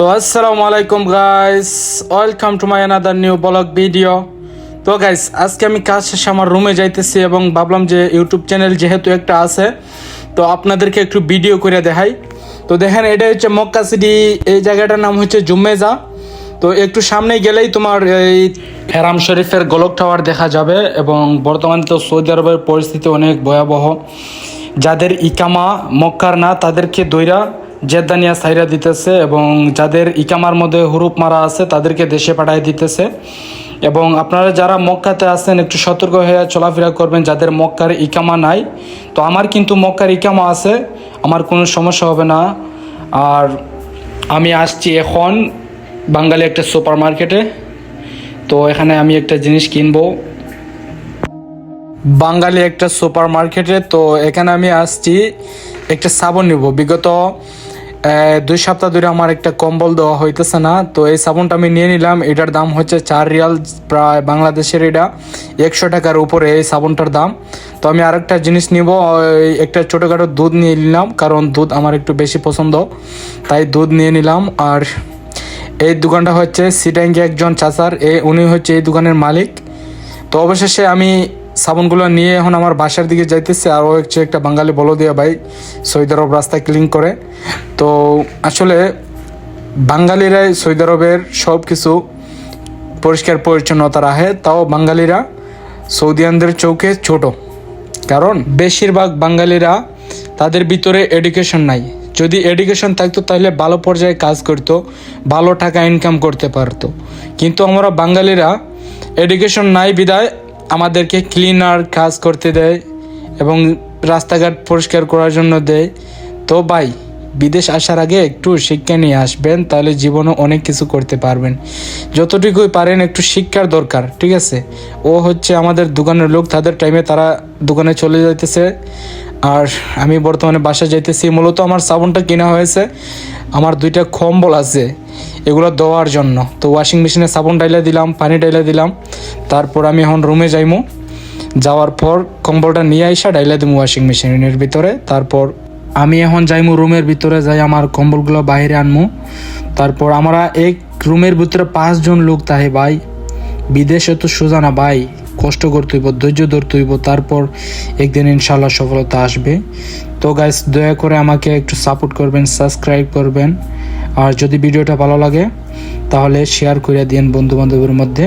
তো আসসালামু আলাইকুম guys welcome to my another new vlog video তো গাইস আজকে আমি কাজ শেষে আমার রুমে যাইতেছি এবং ভাবলাম যে ইউটিউব চ্যানেল যেহেতু একটা আছে, তো আপনাদেরকে একটু ভিডিও করে দেখাই। তো দেখেন, এটা হচ্ছে মক্কা সিটি এই জায়গাটার নাম হচ্ছে জুম্মেজা তো একটু সামনে গেলেই তোমার এই হেরাম শরীফের গোলক টাওয়ার দেখা যাবে এবং বর্তমানে তো সৌদি আরবের পরিস্থিতি অনেক ভয়াবহ। যাদের ইকামা, মক্কার না, তাদেরকে দইরা জেদ্দানিয়া সাইরা দিতেছে এবং যাদের ইকামার মধ্যে হুরুপ মারা আছে তাদেরকে দেশে পাঠাই দিতেছে। এবং আপনারা যারা মক্কাতে আছেন, একটু সতর্ক হয়ে চলাফেরা করবেন, যাদের মক্কার ইকামা নাই। তো আমার কিন্তু মক্কার ইকামা আছে, আমার কোনো সমস্যা হবে না। আর আমি আসছি এখন বাঙালি একটা সুপার মার্কেটে তো এখানে আমি একটা জিনিস কিনবো। বাঙালি একটা সুপার মার্কেটে তো এখানে আমি আসছি, একটা সাবান নিব। বিগত দুই সপ্তাহ ধরে আমার একটা কম্বল দেওয়া হইতেছে না। তো এই সাবানটা আমি নিয়ে নিলাম। এটার দাম হচ্ছে চার রিয়াল, প্রায় বাংলাদেশের এটা। একশো টাকার উপরে এই সাবানটার দাম। তো আমি আরেকটা জিনিস নিব একটা ছোটোখাটো দুধ নিয়ে নিলাম, কারণ দুধ আমার একটু বেশি পছন্দ। তাই দুধ নিয়ে নিলাম। আর এই দোকানটা হচ্ছে সিটাঙ্গি একজন চাচার। এ, উনি হচ্ছে এই দোকানের মালিক। তো অবশেষে আমি সাবানগুলো নিয়ে এখন আমার বাসার দিকে যাইতেছে। আর ও হচ্ছে একটা বাঙালি বলো দিয়া ভাই সৌদি আরব রাস্তায় ক্লিন করে। তো আসলে বাঙালিরাই সৌদি আরবের সব কিছু পরিষ্কার পরিচ্ছন্নতা রাখে, তাও বাঙালিরা সৌদিয়ানদের চৌকে ছোট। কারণ বেশিরভাগ বাঙালিরা তাদের ভিতরে এডুকেশন নাই। যদি এডুকেশন থাকতো তাহলে ভালো পর্যায়ে কাজ করতো, ভালো টাকা ইনকাম করতে পারতো। কিন্তু আমরা বাঙালিরা এডুকেশন নাই বিদায় আমাদেরকে ক্লিনার কাজ করতে দেয় এবং রাস্তাঘাট পরিষ্কার করার জন্য দেয়। তো ভাই, বিদেশ আসার আগে একটু শিক্ষা নিয়ে আসবেন, তাহলে জীবনে অনেক কিছু করতে পারবেন। যতটুকুই পারেন একটু শিক্ষার দরকার, ঠিক আছে? ও হচ্ছে আমাদের দোকানের লোক, তাদের টাইমে তারা দোকানে চলে যাইতেছে। আর আমি বর্তমানে বাসায় যাইতেছি, মূলত আমার সাবুনটা কেনা হয়েছে। আমার দুইটা কম্বল আছে, এগুলো দেওয়ার জন্য। তো ওয়াশিং মেশিনে সাবুন ডাইলে দিলাম, পানি ডাইলে দিলাম। তারপর আমি এখন রুমে যাইমু। যাওয়ার পর কম্বলটা নিয়ে আইসা ডাইলে দিমু ওয়াশিং মেশিনের ভিতরে। তারপর আমি এখন যাইমু রুমের ভিতরে যাই আমার কম্বলগুলো বাইরে আনমু। তারপর আমরা এক রুমের ভিতরে পাঁচজন লোক তাহে ভাই। বিদেশে তো সোজা না ভাই, কষ্ট করতে হইব, ধৈর্য ধরতে হইব। তারপর একদিন ইনশাল্লাহ সফলতা আসবে। তো গাইস দয়া করে আমাকে একটু সাপোর্ট করবেন সাবস্ক্রাইব করবেন। আর যদি ভিডিওটা ভালো লাগে, তাহলে শেয়ার করে দিন বন্ধু বান্ধবের মধ্যে।